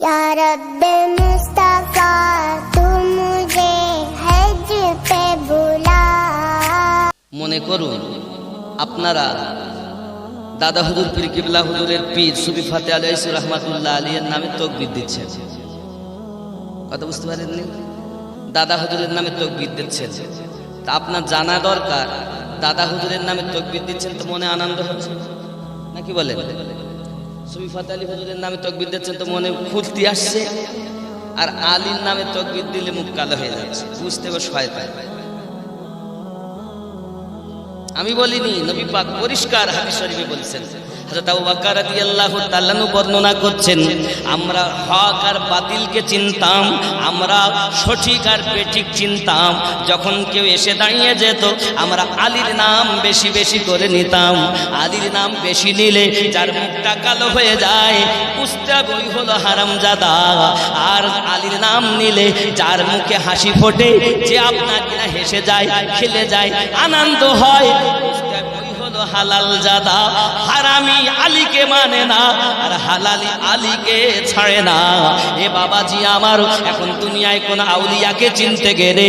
या रब मुस्तफा तू मुझे हज पे बुला মনে করুন আপনারা দাদা হুজুর পীর কিবলা হুজুরের পীর সুফি ফাতে আলাইসুর রহমাতুল্লাহ আলীর নামে তকবির দিচ্ছেন কথা বুঝতে পারেননি দাদা হুজুরের নামে তকবির দিচ্ছেন তা আপনার জানা দরকার দাদা হুজুরের নামে তকবির দিচ্ছেন তো মনে আনন্দ হচ্ছে নাকি বলেন সুফি ফাতে আলী হুজুরের নামে তকবির দিচ্ছেন তো মনে ফুর্তি আসছে। আর আলীর নামে তকবির দিলে মুখ কালো হয়ে যাচ্ছে। বুঝতে পারে শয়তান। আমি বলিনি, নবী পাক পরিষ্কার হাদিস শরীফে বলছেন হযরত আবু বকর রাদিয়াল্লাহু বর্ণনা করছেন, আমরা বাতিলকে চিনতাম, আমরা সঠিক আর চিনতাম। যখন কেউ এসে দাঁড়িয়ে যেত, আমরা আলীর নাম বেশি বেশি করে নিতাম। আলীর নাম বেশি নিলে যার মুখটা কালো হয়ে যায় বুঝতে বই হলো হারামজাদা। আর আলীর নাম নিলে যার মুখে হাসি ফোটে, যে আপনার কিনা হেসে যায়, খেলে যায়, আনন্দ হয় হালাল জাদা, হারামি আলীকে মানে না, আর হালালি আলীকে ছাড়ে না। এ বাবাজি আমার, এখন দুনিয়ায় কোন আউলিয়াকে চিনতে গেলে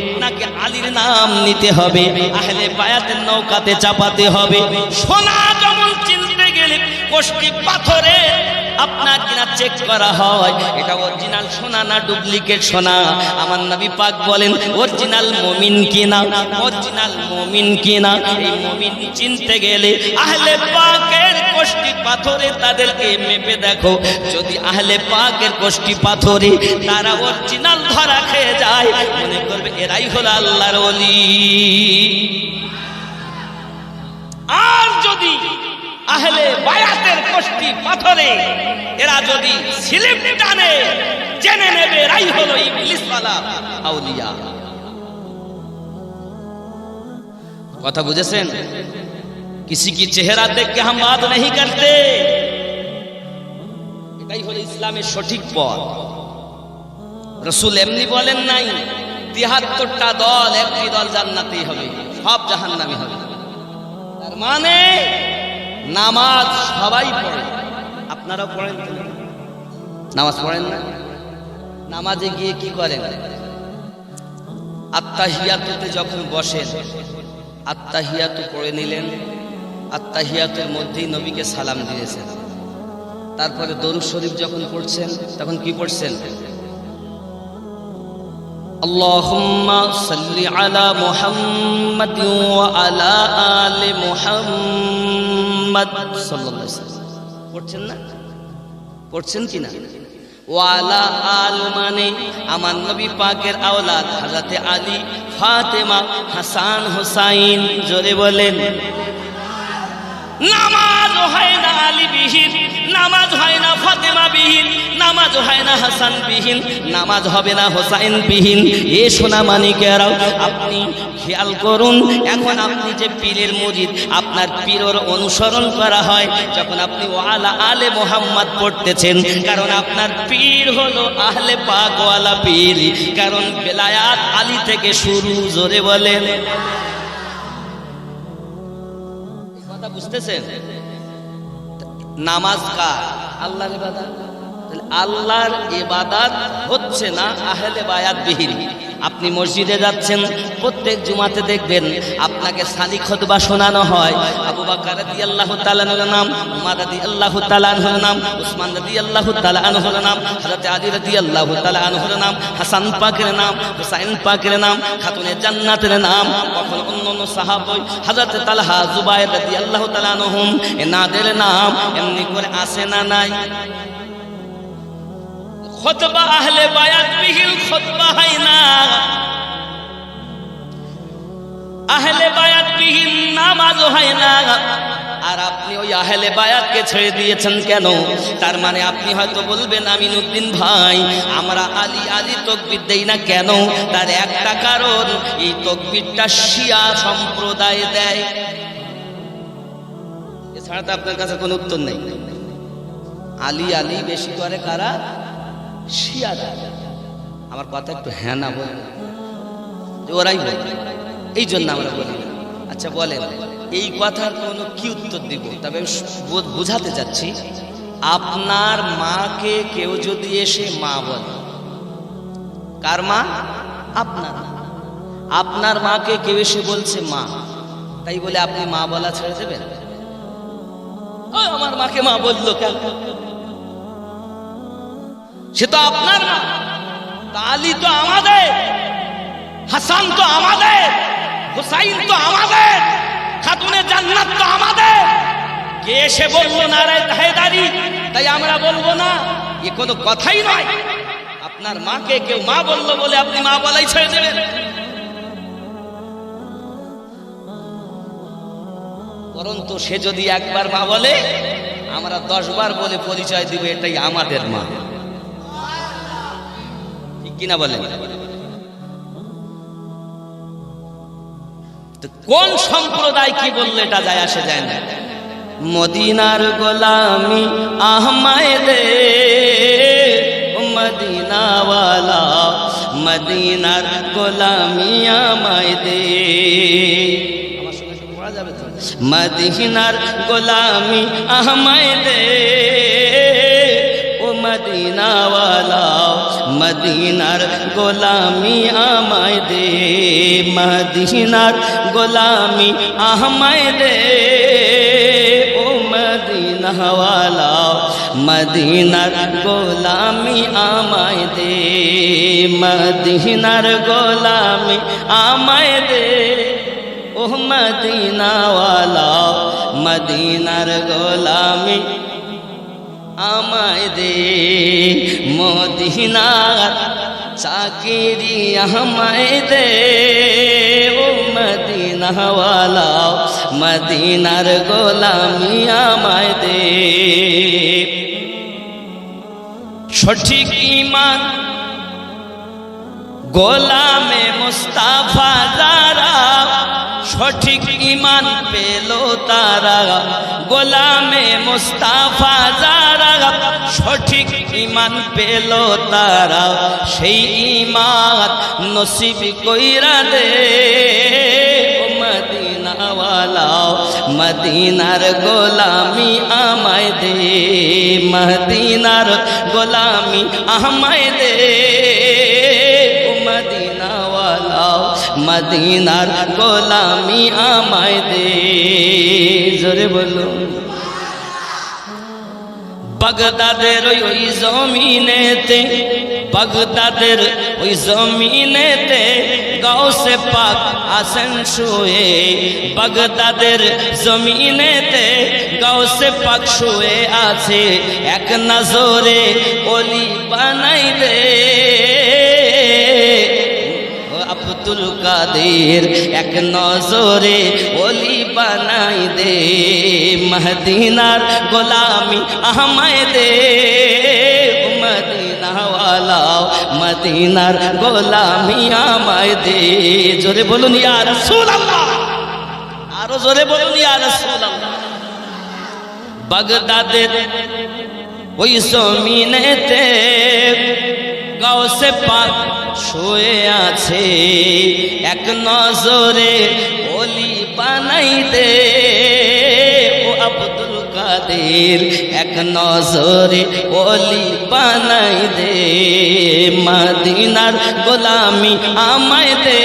আপনাকে আলীর নাম নিতে হবে, আহলে বায়াতের নৌকাতে চাপাতে হবে। সোনা যেমন চিনতে গেলে, কষ্টি পাথরে আপনার কিনা চেক করা হয়। এটা অরিজিনাল সোনা না ডুপ্লিকেট সোনা? আমার নবী পাক বলেন অরিজিনাল মমিন কিনা? অরিজিনাল মমিন কিনা? এই মমিন চিনতে গেলে আহলে পাকের কষ্টি পাথরে তাদেরকে মেপে দেখো। যদি আহলে পাকের কষ্টি পাথরে তারা অরিজিনাল ধরা খেয়ে যায়, মনে করবে এরাই হলো আল্লাহর ওলি। আর যদি আহলে বায়াতের কষ্টি পাথরে এরা যদি স্লিপ টানে জেনে নেবে এরাই হলো ইবলিসওয়ালা আউলিয়া কথা বুঝেছেন किसी की चेहरा देख के हम बात नहीं करते এটাই হলো ইসলামের সঠিক পথ রসুল এমনি বলেন নাই তিহাত্তরটা দল একটি দল জান্নাতেই হবে সব জাহান্নামি হবে তার মানে নামাজ সবাই পড়ে। আপনারাও পড়েন? নামাজ পড়েন না? নামাজে গিয়ে কি করেন? আত্মাহিয়াতুতে যখন বসেন আত্মাহিয়াতু পড়ে নিলেন। আত্মাহিয়াতের মধ্যেই নবীকে সালাম দিয়েছেন। তারপরে দরুদ শরীফ যখন পড়ছেন, তখন কি পড়ছেন? اللهم صل على محمد وعلى آل محمد صلى الله عليه وسلم পড়ছেন না পড়ছেন কি না ওয়ালা আল মানে আমার নবী পাকের আওলাদ হযরতে আলী ফাতেমা হাসান হুসাইন জোরে বলেন নামাজ হয় না আলী বিহীন নামাজ হয় না ফাতেমা বিহীন নামাজ হয় না হাসান বিহীন নামাজ হবে না হোসাইন বিহীন এ সোনা মানিকেরাও, আপনি খেয়াল করুন, এখন আপনি যে পীরের মজিদ, আপনার পীরের অনুসরণ করা হয়, যখন আপনি ওয়ালা আলে মোহাম্মদ পড়তেছেন, কারণ আপনার পীর হলো আহলে পাকওয়ালা পীর, কারণ বেলায়াত আলী থেকে শুরু, জোরে বলেন। বুঝতেছেন? নামাজ কার? আল্লাহর ইবাদত। তাহলে আল্লাহর ইবাদত হচ্ছে না আহলে বায়াত বিহীন আপনি মসজিদে যাচ্ছেন, প্রত্যেক জুমাতে দেখবেন আপনাকে সালি খতবা শোনানো হয়। আবু বাকর রাদিয়াল্লাহু তাআলার নাম, উমর রাদিয়াল্লাহু তাআলার নাম, উসমান রাদিয়াল্লাহু তাআলার নাম, হযরত আলী রাদিয়াল্লাহু তাআলার নাম, হাসান পাকের নাম, হুসাইন পাকের নাম, খাতুনে জান্নাতের নাম, কখন অন্য অন্য সাহাবী, হযরত তালহা জুবাইর রাদিয়াল্লাহু তাআলা আনহুম এনাদের নাম এমনি করে আসে না নাই? খতবা আহলে বায়াত বিহিল খতবা হয় না। আহলে বায়াত বিহীন নামাজ হয় না। আর আপনি ওই আহলে বায়াতকে ছেড়ে দিয়েছেন কেন? তার মানে আপনি হয়তো বলবেন, আমিনুদ্দিন ভাই, আমরা আলী আলী তকবির দেই না কেন? তার একটা কারণ, এই তকবিরটা শিয়া সম্প্রদায় দেয়। এছাড়া তো আপনার কাছে কোনো উত্তর নেই। আলী আলী বেশি করে কারা? আমার কথা একটু হ্যাঁ না বল। ওরাই এই জন্য আমরা বলি। আচ্ছা বলেন, এই কথার কোনো কি উত্তর দিব? তবে আমি বুঝাতে চাচ্ছি, আপনার মাকে কেউ যদি এসে মা বলে, কার মা? আপনার আপনার মাকে কেউ এসে বলছে মা, তাই বলে আপনি মা বলা ছেড়ে দেবেন? আমার মাকে মা বলল কেন? সে তো আপনার তা আলী তো আমাদের, হাসান তো আমাদের, হুসাইন তো আমাদের, খাতুনে জান্নাত তো আমাদের। কে এসে বলল, না রে হেদারি, তাই আমরা বলব না। এ কোনো কথাই নয়। আপনার মাকে কেউ মা বলল বলে আপনি মা বলাই ছেড়ে দেবেন। পরন্তু সে যদি একবার মা বলে, আমরা দশবার বলে পরিচয় দিব, এটাই আমাদের মা। কিনা বলেন কোন সম্প্রদায় কি বললে এটা যায় আসে যায় না? মদিনার গোলামি আহমায় দে মদিনাওয়ালা মদিনার গোলামি আমায় দে মদিনার গোলামি আহমায় দে ও মদিনাওয়ালা মদিনার গোলামি আমায় দে, মদিনার গোলামি আহমায় দে। ও মদিনাওয়ালা, মদিনার গোলামি আমায় দে, মদিনার গোলামি আমায় দে। ও মদিনাওয়ালা, মদিনার গোলামি আমায় দে মদিনার চাকিরি আমায় দে। ও মদিনাওয়ালা, মদিনার গোলামি আমায় দে। সঠিক ইমান গোলামে মুস্তাফা সঠিক ইমান পেল তারা। গোলামে মুস্তাফা যারা সঠিক ইমান পেল তারা। সেই ইমান নসিব কইরা দে মদিনার গোলামি আমায় দে, মদিনার গোলামি আমায় দে। মদিনার গোলামি আমায় দে। জোরে বলো। বাগদাদের ওই জমিনেতে, বাগদাদের ওই জমিনেতে গাউসে পাক আসেন শুয়ে। বাগদাদের জমিনেতে গাউসে পাক শুয়ে আছে। এক নজরে অলি বানাই দে আব্দুল কাদের এক নজরে অলি বানাই দে। মহদিনার গোলামি আহমায় দে। মদিনার গোলামি আমায় দে। জোরে বলুন, ইয়া রাসূলুল্লাহ। আরও জোরে বলুন, ইয়া রাসূলুল্লাহ। বাগদাদের ওই জমিনেতে গাউসে পাক শুয়ে আছে। এক নজরে অলি বানাই দে ও আব্দুল কাদের এক নজরে অলি বানাই দে মদিনার গোলামি আমায় দে,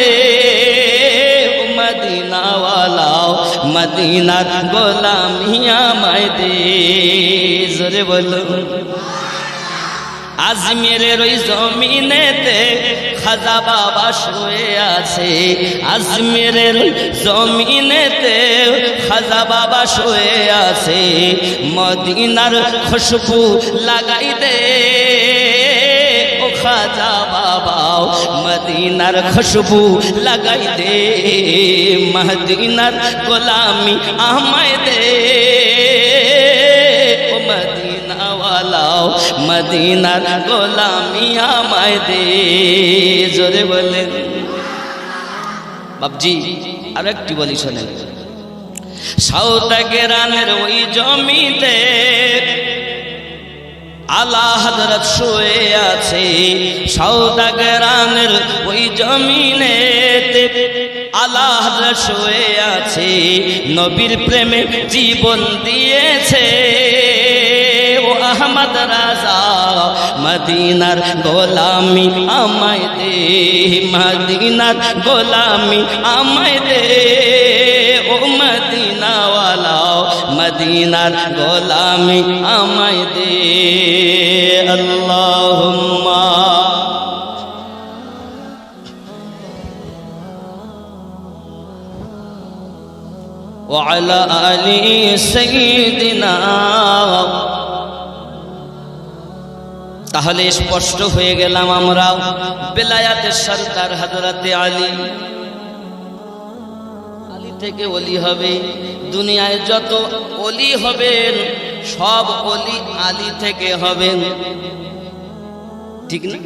ও মদিনাওয়ালা মদিনার গোলামি আমায় দে। জোরে বলো আজমিরের ওই জমিনেতে খাজা বাবা শুয়ে আছে। আজমিরের জমিনেতে খাজা বাবা শুয়ে আছে। মদিনার খুশবু লাগাই দে খাজা বাবা মদিনার খুশবু লাগাই দে। মদিনার গোলামি আমায় দে। মদিনার গোলামি আমায় দে। জোরে বলেন। বাবজি আর একটি বলি শোনেন। সাউদাগেরানের ওই জমিতে আলা হজরত শুয়ে আছে। সৌদাগরানের ওই জমিনেতে আলা হজরত শুয়ে আছে। নবীর প্রেমে জীবন দিয়েছে। মোহাম্মদ রাজা মদিনার গোলামি আমায় দে মদিনার গোলামি আমায় দে ও মদিনাওয়ালা মদিনার গোলামি আমায় দে আল্লাহুম্মা وعلى آل سيدنا তাহলে স্পষ্ট হয়ে গেলাম আমরা বেলায়াতের সরকার হাজরাতে আলী। আলী থেকে অলি হবে। দুনিয়ায় যত অলি হবেন, সব অলি আলী থেকে হবেন। ঠিক না?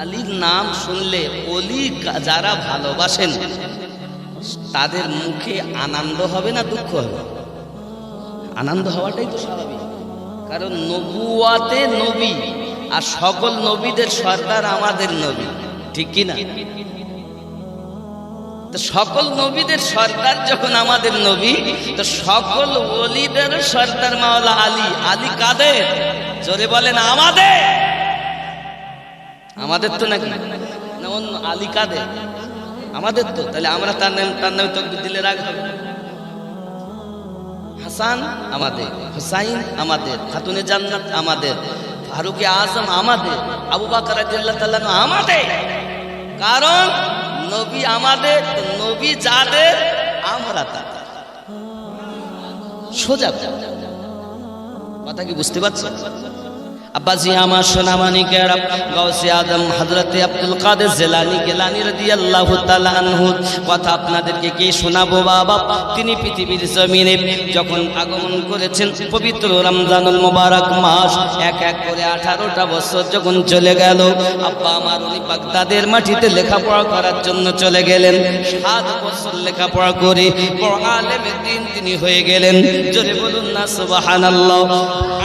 আলীর নাম শুনলে অলি যারা ভালোবাসেন, তাদের মুখে আনন্দ হবে না দুঃখ হবে? আনন্দ হওয়াটাই তো স্বাভাবিক। কারণ নবুয়াতে নবী আর সকল নবীদের সর্দার আমাদের নবী। ঠিক কি না তো সকল নবীদের সর্দার যখন আমাদের নবী, তো সকল ওলিদের সর্দার মাওলা আলী। আলী কাদের? জোরে বলেন, আমাদের! আমাদের তো নাকি? না, অন্য আলী কাদের? আমাদের তো। তাহলে আমরা তার নাম তার নামে তকবির দিলে রাগ হবে। হাসান আমাদের, হুসাইন আমাদের, খাতুনে জান্নাত আমাদের, ফারুকে আজম আমাদের, আবু বাকর আমাদের। কারণ নবী আমাদের, নবী যাদের, আমরা তাদের। সোজা কথা কি বুঝতে পারছ আব্বাজি আমার সোনামানি কেরাম গাউসে আদম, হযরতে আব্দুল কাদের জেলানি গেলানি রাদিয়াল্লাহু তাআলা আনহু, কথা আপনাদেরকে কি শোনাবো বাবা? তিনি পৃথিবীর জমিনে যখন আগমন করেছেন, পবিত্র রমজানুল মোবারক মাস, এক এক করে আঠারোটা বছর যখন চলে গেল, আব্বা আমার উনি বাগদাদের মাটিতে লেখাপড়া করার জন্য চলে গেলেন। সাত বছর লেখাপড়া করে আলেমের দিন তিনি হয়ে গেলেন। জোরে বলুন না, সুবহানাল্লাহ।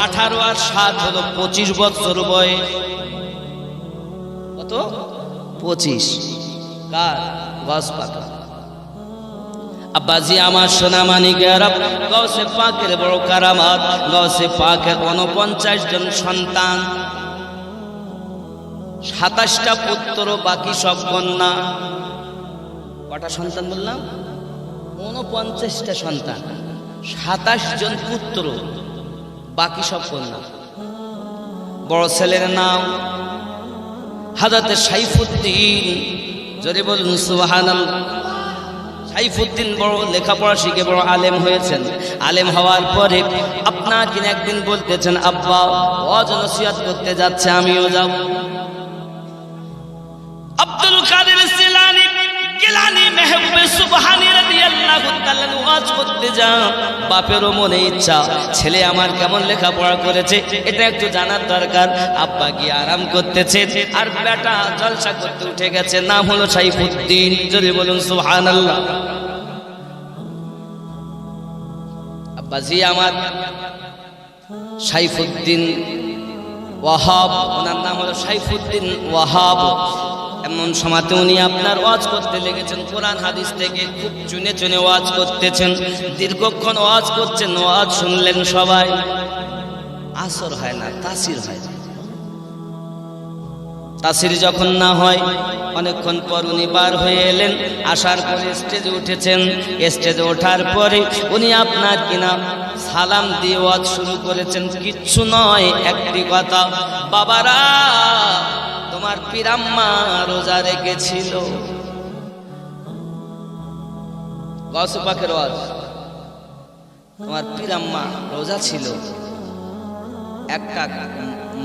আঠারো আর সাত হলো পঁচিশ বছর বয়স কত? পঁচিশ। কার? গজ পাকা আব্বাজি, আমার সোনামানি গেরাব গৌসে পাকের বড় কারামাত গৌসে পাকের উনপঞ্চাশ জন সন্তান। সাতাশটা পুত্র, বাকি সব কন্যা। কটা সন্তান বললাম? উনপঞ্চাশটা সন্তান। সাতাশ জন পুত্র, বাকি সব কন্যা। বড় ছেলের নাম হাজাতে সাইফুদ্দিন। যদি বলুন সুবাহান সাইফুদ্দিন বড় লেখাপড়া শিখে বড় আলেম হয়েছেন। আলেম হওয়ার পরে আপনাকে একদিন বলতেছেন, আব্বা অজনসিয়াত করতে যাচ্ছে, আমিও যাব। আব্দুল কাদের সিলানি, গিলানি, মেহবুবে সুবহানি ওয়াজ করতে যা। বাপেরও মনে ইচ্ছা, ছেলে আমার কেমন লেখাপড়া করেছে, এটা একটু জানার দরকার। আব্বা গিয়ে আরাম করতেছে? আর বেটা জলসা করতে উঠে গেছে, নাম হলো সাইফুদ্দিন। যদি বলুন, সুবহানাল্লাহ। আব্বাজি আমার সাইফুদ্দিন ওয়াহাব, ওনার নাম হলো সাইফুদ্দিন ওয়াহাব। এমন সময়তে উনি আপনার ওয়াজ করতে লেগেছেন, কোরআন হাদিস থেকে খুব চুনে চুনে ওয়াজ করতেছেন, দীর্ঘক্ষণ ওয়াজ করছেন, ওয়াজ শুনলেন সবাই আসর হয় না, তাসির হয় না। তাসির যখন না হয়, অনেকক্ষণ পর উনি বার হয়ে এলেন, আসার পরে স্টেজে উঠেছেন স্টেজে ওঠার পরে উনি আপনার কিনা সালাম দিয়ে ওয়াজ শুরু করেছেন, কিচ্ছু নয়, একটি কথা, বাবারা তোমার পিরাম্মা রোজা রেখেছিল। গস পাখের ওয়াজ, তোমার পিরাম্মা রোজা ছিল, একটা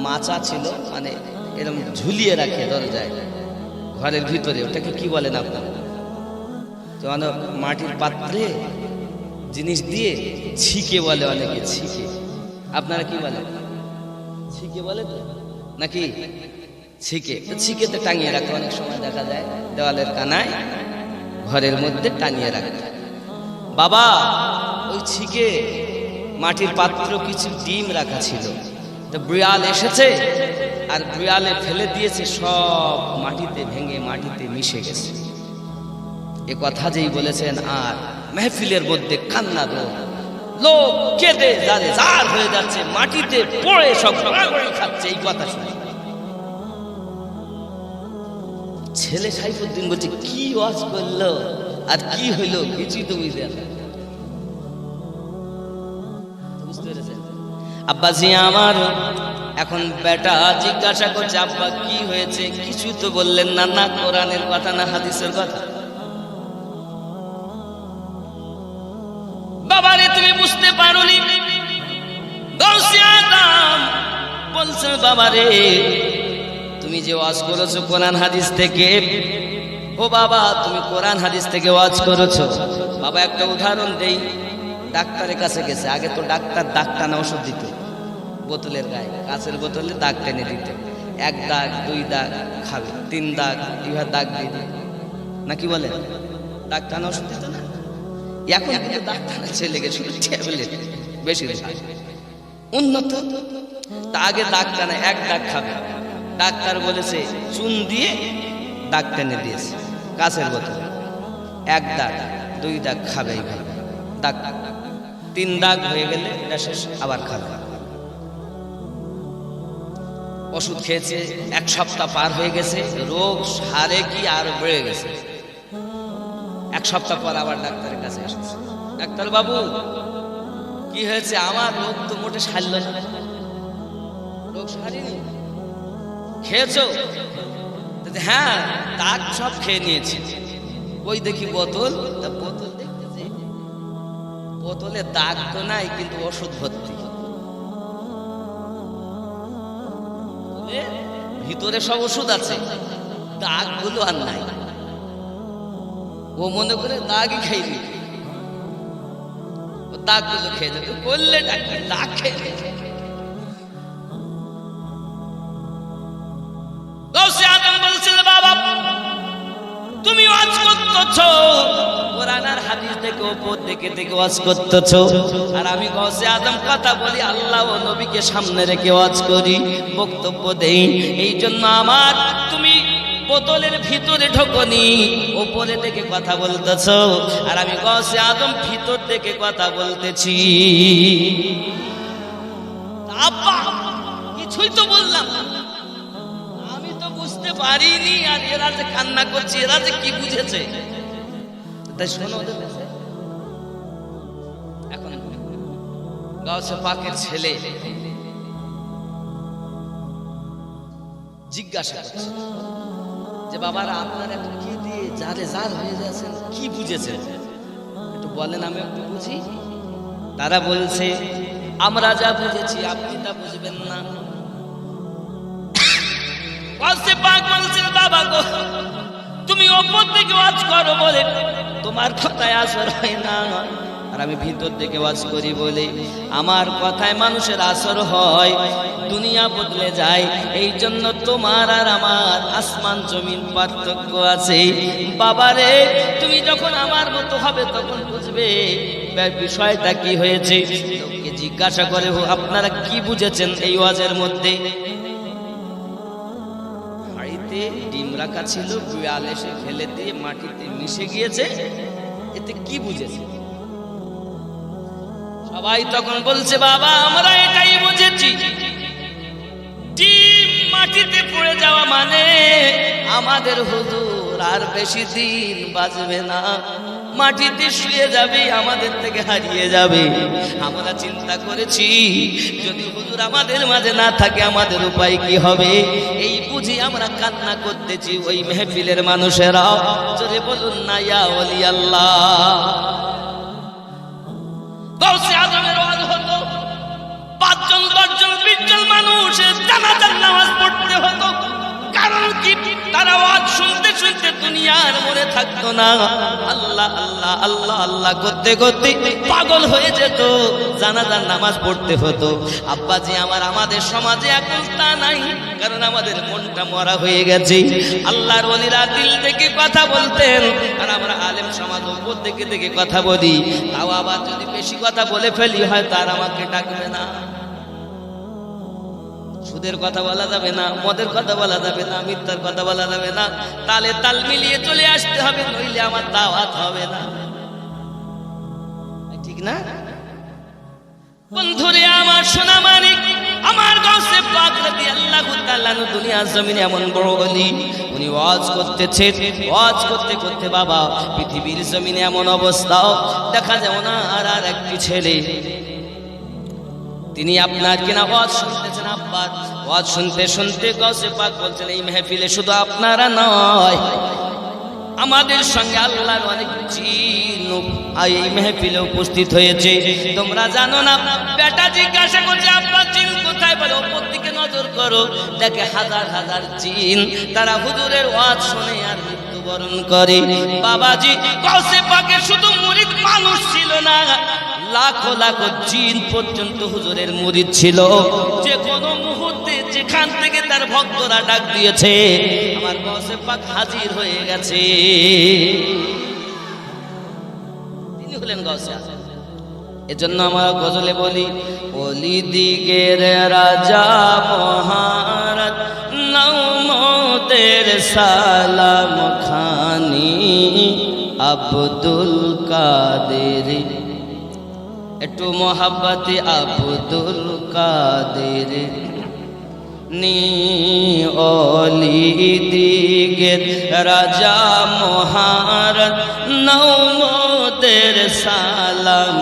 মাচা ছিল মানে এরকম ঝুলিয়ে রাখে দরজায়, ঘরের ভিতরে, ওটাকে কি বলেন আপনারা তো মাটির পাত্রে জিনিস দিয়ে ছিকে বলে অনেকে, ছিকে। আপনারা কি বলেন? ছিকে বলে তো? নাকি? ছিকে। ছিকেতে টাঙিয়ে রাখে অনেক সময় দেখা যায়, দেওয়ালের কানায় ঘরের মধ্যে টাঙিয়ে রাখতে। বাবা, ওই ছিকে মাটির পাত্র কিছু ডিম রাখা ছিল। তো বিড়াল এসেছে, আর বিড়ালে ফেলে দিয়েছে, সব মাটিতে ভেঙে মাটিতে মিশে গেছে। এ কথা যেই বলেছেন, আর মেহফিলের মধ্যে কান্না রোগ লোক কেঁদে যারে জার হয়ে যাচ্ছে, মাটিতে পড়ে সব খাচ্ছে। এই কথা শুনে ছেলে সাইফুদ্দিন বলছে, কি ওয়াজ করল? আর কি হইল? কিছুই তো বুঝতে পারলাম না। বুঝতে পেরেছেন? আব্বাজি আমার, এখন বেটা জিজ্ঞাসা করছে, আব্বা, কি হয়েছে? কিছু তো বললেন না না কোরআনের কথা, না হাদিসের কথা। বাবারে, তুমি বুঝতে পারোনি? বলছে, বাবারে তুমি যে ওয়াজ করেছ কোরআন হাদিস থেকে, ও বাবা, তুমি কোরআন হাদিস থেকে ওয়াজ করেছ। বাবা, একটা উদাহরণ দেই, ডাক্তারের কাছে গেছে। আগে তো ডাক্তার দাগ টানা ওষুধ দিত, বোতলের গায়ে, কাঁচের বোতলে দাগ টেনে দিত। এক দাগ, দুই দাগ খাবে, তিন দাগ এইভাবে দাগ দিয়ে দিত। নাকি বলে? দাগ টানা ওষুধ দিত না? এখন কিন্তু দাগ টানা চলে গেছে ট্যাবলেট। বেশি উন্নত। তা আগে দাগ টানা, এক দাগ খাবে। ডাক্তার বলেছে, চুন দিয়ে দাগ টেনে দিয়েছে কাছের বোতলে। এক দাগ, দুই দাগ খাবে দাগ, তিন দাগ হয়ে গেলে শেষ, আবার খাবে। ওষুধ খেয়েছে, এক সপ্তাহ পার হয়ে গেছে, রোগ সারে কি আর বেড়ে গেছে। এক সপ্তাহ পর আবার ডাক্তারের কাছে এসেছে ডাক্তার বাবু, কি হয়েছে? আমার রোগ তো মোটে সারল রোগ সারিনি? খেয়েছো? হ্যাঁ দাগ সব খেয়ে নিয়েছি। ওই দেখি বোতল। তা বোতল দেখতেছি। বোতলে দাগ তো নাই, কিন্তু ওষুধ ভর্তি। ভিতরে সব ওষুধ আছে। দাগগুলো আর নাই। ও মনে করে দাগই খাইনি। ও দাগগুলো খেয়ে যেত করলে ডাক্তার, দাগ খেয়ে করতেছ? থেকে থেকে ওয়াজ করতেছ? আর আমি গৌসে আদম কথা বলি, আল্লাহ ও সামনে রেখে ওয়াজ করি, বক্তব্য দেই। এই জন্য আমার তুমি বোতলের ভিতরে ঢোকনি, উপরে থেকে কথা বলতেছ। আর আমি গৌসে আদম ভিতর থেকে কথা বলতেছি। আব্বা, কিছুই তো বললাম। আমি তো বুঝতে পারিনি আর এরা যে কান্না করছে, এরা যে কি বুঝেছে? তাই শোনো ওদের। এখন গাছে পাকের ছেলে। জিজ্ঞাসা করছে যে, বাবারা, আপনারা একটু কি দিয়ে যারে যার হয়ে যাচ্ছেন, কি বুঝেছেন? একটু বলেন, আমি একটু বুঝি। তারা বলছে, আমরা যা বুঝেছি, আপনি তা বুঝবেন না। বাবা গো। তুমি ওপর থেকে ওয়াজ করো বলে। তোমার কথায় আসর হয় না। আর আমি ভিতর থেকে ওয়াজ করি বলে। আমার কথায় মানুষের আসর হয়। দুনিয়া বদলে যায়। এই জন্য তোমার আর আমার আসমান জমিন পার্থক্য আছে। বাবারে তুমি যখন আমার মতো হবে তখন বুঝবে বিষয়টা কি হয়েছে। লোককে জিজ্ঞাসা করে "ও, আপনারা কি বুঝেছেন এই ওয়াজের মধ্যে? ডিম রাখা ছিল, বিড়াল এসে ফেলে দিয়ে মাটিতে মিশে গিয়েছে। এতে কি বুঝেছে? সবাই তখন বলছে, বাবা, আমরা এটাই বুঝেছি। ডিম মাটিতে পড়ে যাওয়া মানে আমাদের হুজুর আর বেশি দিন বাঁচবে না। মাটিতে শুয়ে যাবে, আমাদের থেকে হারিয়ে যাবে। আমরা চিন্তা করেছি, যদি হুজুর আমাদের মাঝে না থাকে, আমাদের উপায় কি হবে? এই বুঝি আমরা কান্না করতেছি, ওই মেহফিলের মানুষেরা। জোরে বলুন না, ইয়া ওলি আল্লাহ আজমের ওয়াজ হতো, পাঁচজন, দশজন, বিশজন মানুষ জানাজার নামাজ পড়তে হতো। কারণ কি? তারা ওয়াজ শুনতে শুনতে দুনিয়ার মনে থাকতো না। আল্লাহ আল্লাহ আল্লাহ আল্লাহ করতে করতে পাগল হয়ে যেত। জানাজার নামাজ পড়তে হতো। আব্বাজি, আমার আমাদের সমাজে এখন তা নাই, কারণ আমাদের মনটা মরা হয়ে গেছে। আল্লাহর ওলিরা দিল থেকে কথা বলতেন, আর আমরা আলেম সমাজ উপর থেকে থেকে কথা বলি। তাও আবার যদি বেশি কথা বলে ফেলি, হয় তার আমাকে ডাকবে না। সুদের কথা বলা যাবে না, মদের কথা বলা যাবে না, মিথ্যার কথা বলা যাবে না। তালে তাল মিলিয়ে চলে আসতে হবে, নইলে আমার দাওয়াত হবে না। ঠিক না? বন্ধুরে, আমার সোনা মানিক, আমার গাছে পাক রাদিয়াল্লাহু তাআলা নু দুনিয়া জমিনে এমন বড় অলি উনি ওয়াজ করতেছে, ওয়াজ করতে করতে বাবা, পৃথিবীর জমিনে এমন অবস্থা। দেখা যায় না আর আর একটি ছেলে। তিনি আপনার কিনা ওয়াজ শুনতেছেন আব্বার ওয়াজ শুনতে শুনতে গাছে পাক বলছেন, এই মেহফিলে শুধু আপনারা নয়, আমাদের সঙ্গে আল্লাহর অনেক এই মেহফিলে উপস্থিত হয়েছে। তোমরা জানো না, বেটা জিজ্ঞাসা করছে আপনার জিন কোথায়? বলে, ওপর দিকে নজর করো, দেখে হাজার হাজার জিন, তারা হুজুরের ওয়াজ শুনে আর মৃত্যুবরণ করে। বাবাজি কসে পাকে শুধু মুরিদ মানুষ ছিল না লাখো লাখো জিন পর্যন্ত হুজুরের মুরিদ ছিল। যে কোনো মুহূর্তে যেখান থেকে তার ভক্তরা ডাক দিয়েছে, আমার গসে পাক হাজির হয়ে গেছে। তিনি হলেন গসে এজন্য আমরা গজলে বলি, অলি দিগের রাজা মহারাজ নৌমতের সালাম খানি আব্দুল কাদের একটু মোহাব্বতে আব্দুল কাদের। নি অলি দিগের রাজা মহারাজ নৌমদের সালাম।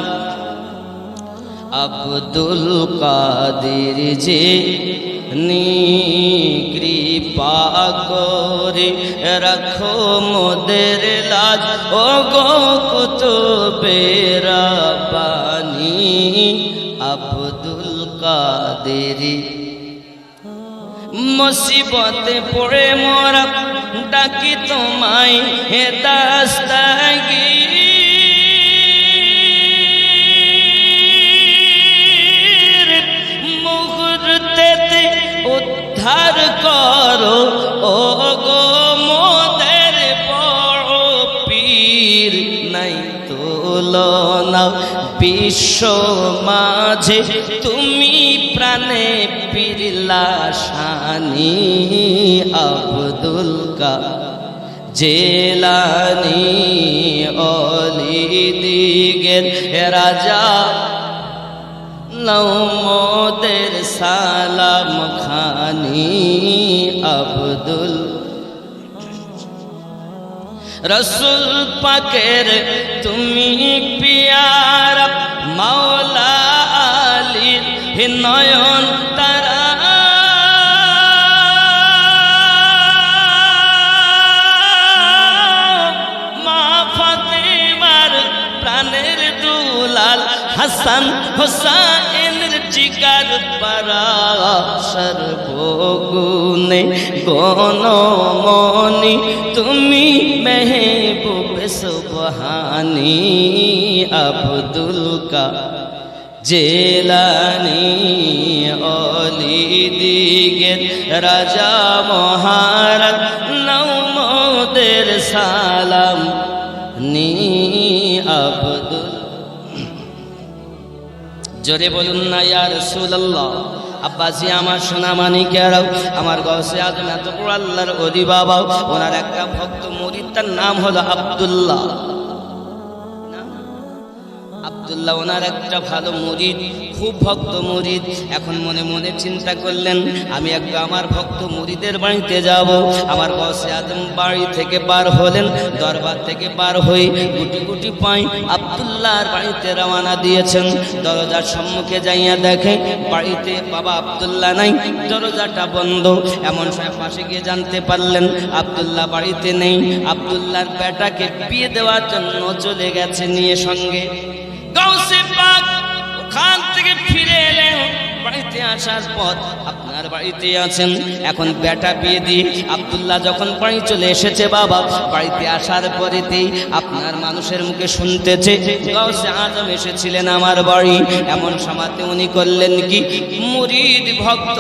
আব্দুল কাদের যে নি কৃপা করে রাখো মোদের লাজ। ও গো কুতুবেরা আব্দুল কাদের। মুসিবতে পড়ে মোরা ডাকি তোমায় হে দাস্তাগি। মুহূর্তেতে উদ্ধার করো ও গো মোদের বড় পীর, নাই তুলনা বিশ্ব মাঝে তুমি প্রাণে পিরলা শানি আব্দুল কা জেলানি অলি দিগের রাজা। নৌমদের সালাম খানি আব্দুল। রসুল পাকের তুমি নয়ন তারা। মা ফাতেমার প্রাণের দুলাল হাসান হোসাইনের জিগার পারা। সর্বগুণে গণমণি তুমি মেহবুব সুবহানি আব্দুল কা জেলানি অলি দিগের রাজা মহারাজ নৌমদের সালাম নি আব্দুল। জোরে বলুন না, ইয়া রাসূলুল্লাহ। আব্বাসি আমার সোনা মানিকেরাও আমার গসে আদম এত আল্লাহর অলি বাবা ওনার একটা ভক্ত মুরিদ, তার নাম হলো আব্দুল্লাহ। আব্দুল্লাহ ওনার একটা ভালো মুরিদ, খুব ভক্ত মুরিদ। এখন মনে মনে চিন্তা করলেন, আমি একটু আমার ভক্ত মুরিদের বাড়িতে যাব। আমার বসে আদম বাড়ি থেকে বার হলেন, দরবার থেকে বার হয়ে গুটি গুটি পাই আব্দুল্লাহর বাড়িতে রওনা দিয়েছেন। দরজার সম্মুখে যাইয়া দেখে বাড়িতে বাবা আব্দুল্লাহ নাই, দরজাটা বন্ধ। এমন সময় পাশে গিয়ে জানতে পারলেন, আবদুল্লাহ বাড়িতে নেই। আব্দুল্লাহর বেটাকে বিয়ে দেওয়ার জন্য চলে গেছে নিয়ে সঙ্গে। গাউসে ওখান থেকে ফিরে বাড়িতে আসার পর আপনার বাড়িতে আছেন। এখন বেটা বিয়ে দিয়ে আবদুল্লাহ যখন বাড়ি চলে এসেছে বাবা, বাড়িতে আসার পরেতেই আপনার মানুষের মুখে শুনতেছে গাউসে আজম এসেছিলেন আমার বাড়ি। এমন সমাতে উনি করলেন কি? মুরিদ ভক্ত,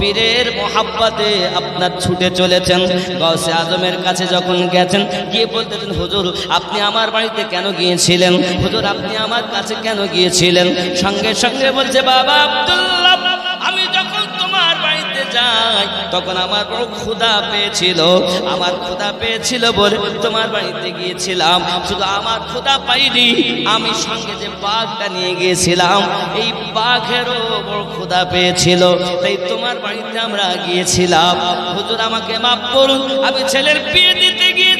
পীরের মহাব্বাতে আপনার ছুটে চলেছেন। গাউসে আজমের কাছে যখন গেছেন, গিয়ে বলতেছেন, হুজুর, আপনি আমার বাড়িতে কেন গিয়েছিলেন? হুজুর, আপনি আমার কাছে কেন গিয়েছিলেন? সঙ্গে সঙ্গে বলছে, বাবা আব্দুল্লাহ যাই তখন আমার বড় ক্ষুধা পেয়েছিল। আমার ক্ষুধা পেয়েছিল বলে তোমার বাড়িতে গিয়েছিলাম। শুধু আমার ক্ষুধা পাইনি, আমি সঙ্গে যে বাঘটা নিয়ে গিয়েছিলাম, এই বাঘেরও বড় ক্ষুধা পেয়েছিল। তাই তোমার বাড়িতে আমরা গিয়েছিলাম। হুজুর আমাকে মাফ করুন, আমি ছেলের বিয়ে দিতে নিয়ে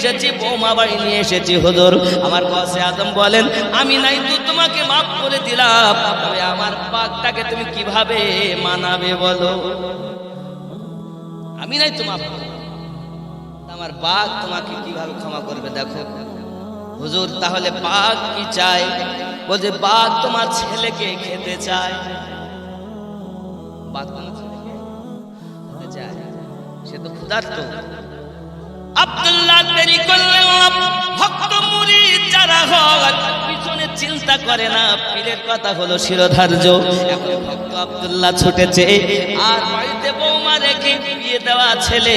এসেছি, বৌমা বাড়ি নিয়ে এসেছি, হুজুর। আমার বসে আদম বলেন, আমি নাই তো তোমাকে মাফ করে দিলাম। তবে আমার বাঘটাকে তুমি কীভাবে মানাবে বলো? আমি নাই তো মাফ। আমার বাঘ তোমাকে কীভাবে ক্ষমা করবে দেখো? হুজুর, তাহলে বাঘ কি চায়? বলছে বাঘ তোমার ছেলেকে খেতে চায়। বাঘ তোমার ছেলেকে খেতে চায়? সে তো ক্ষুধার্ত। আব্দুল্লাহ দেরি করলেন। ভক্ত মুরিদ যারা হয়, পিছনে চিন্তা করে না। পীরের কথা হলো শিরোধার্য। এখন ভক্ত আব্দুল্লাহ ছুটেছে। আর বাড়িতে বৌমা রেখে বিয়ে দেওয়া ছেলে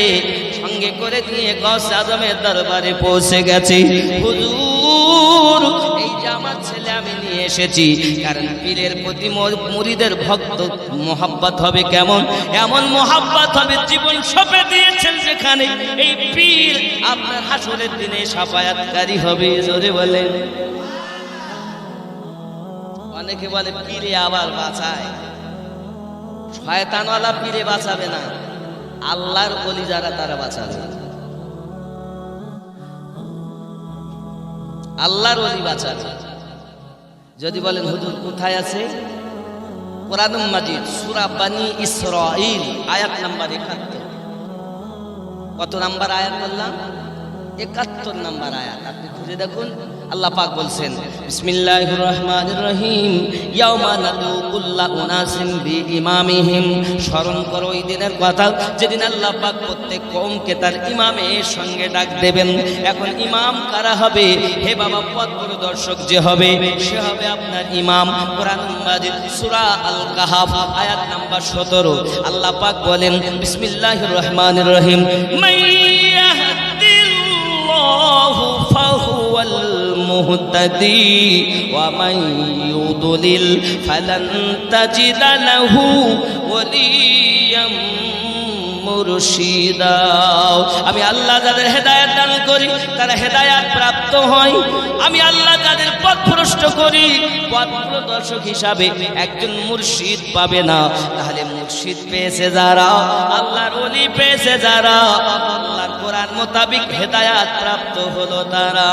সঙ্গে করে নিয়ে গস আজমের দরবারে পৌঁছে গেছে। হুজুর, এই যে আমার ছেলে আমি নিয়ে এসেছি। কারণ পীরের প্রতি মুরিদের ভক্ত মোহাব্বত হবে কেমন? এমন মোহাব্বত হবে জীবন সপে দিয়েছেন যেখানে এই পীর আপনার হাসরের দিনে সাফায়াতকারী হবে। জোরে বলেন, অনেকে বলে, পীরে আবার বাঁচায়। শয়তানওয়ালা পীরে বাঁচাবে না, আল্লাহর বলি যারা, তারা বাঁচাবে। আল্লাহর ওলি বাঁচাবে। যদি বলেন, হুজুর কোথায় আছে? কোরআন মাজিদ, সূরা বানি ইসরাঈল, আয়াত নাম্বার 71 কত নাম্বার আয়াত বললাম? 71 নাম্বার আয়াত। আপনি খুঁজে দেখুন। আল্লাহ পাক বলছেন, বিসমিল্লাহির রহমানির রহিম, ইয়াউমা নাদু কুল্লা উনাসিম বিইমামিহিম। স্মরণ করো ওই দিনের কথা, যেদিন আল্লাহ পাক প্রত্যেক কওমকে তার ইমামের সঙ্গে ডাক দেবেন। এখন ইমাম কারা হবে? হে বাবা, পথ দর্শক যে হবে, সে হবে আপনার ইমাম। কোরআন মাজিদ, সূরা আল কাহাফ আয়াত নাম্বার 17 আল্লাহ পাক বলেন, বিসমিল্লাহির রহমানির রহিম। মাইয়াহদিল্লাহু ফাহুয়াল المهتدي ومن يضلل فلن تجد له وليا মুর্শিদা আমি আল্লাহ যাদের হেদায়েত দান করি, তারা হেদায়াত প্রাপ্ত হয়। আমি আল্লাহ যাদের পথ ভ্রষ্ট করি, পথ প্রদর্শক হিসাবে একজন মুর্শিদ পাবে না। তাহলে মুর্শিদ পেয়েছে যারা, আল্লাহর ওলি পেয়েছে যারা আল্লাহর কোরআন মোতাবিক হেদায়াত প্রাপ্ত হলো তারা।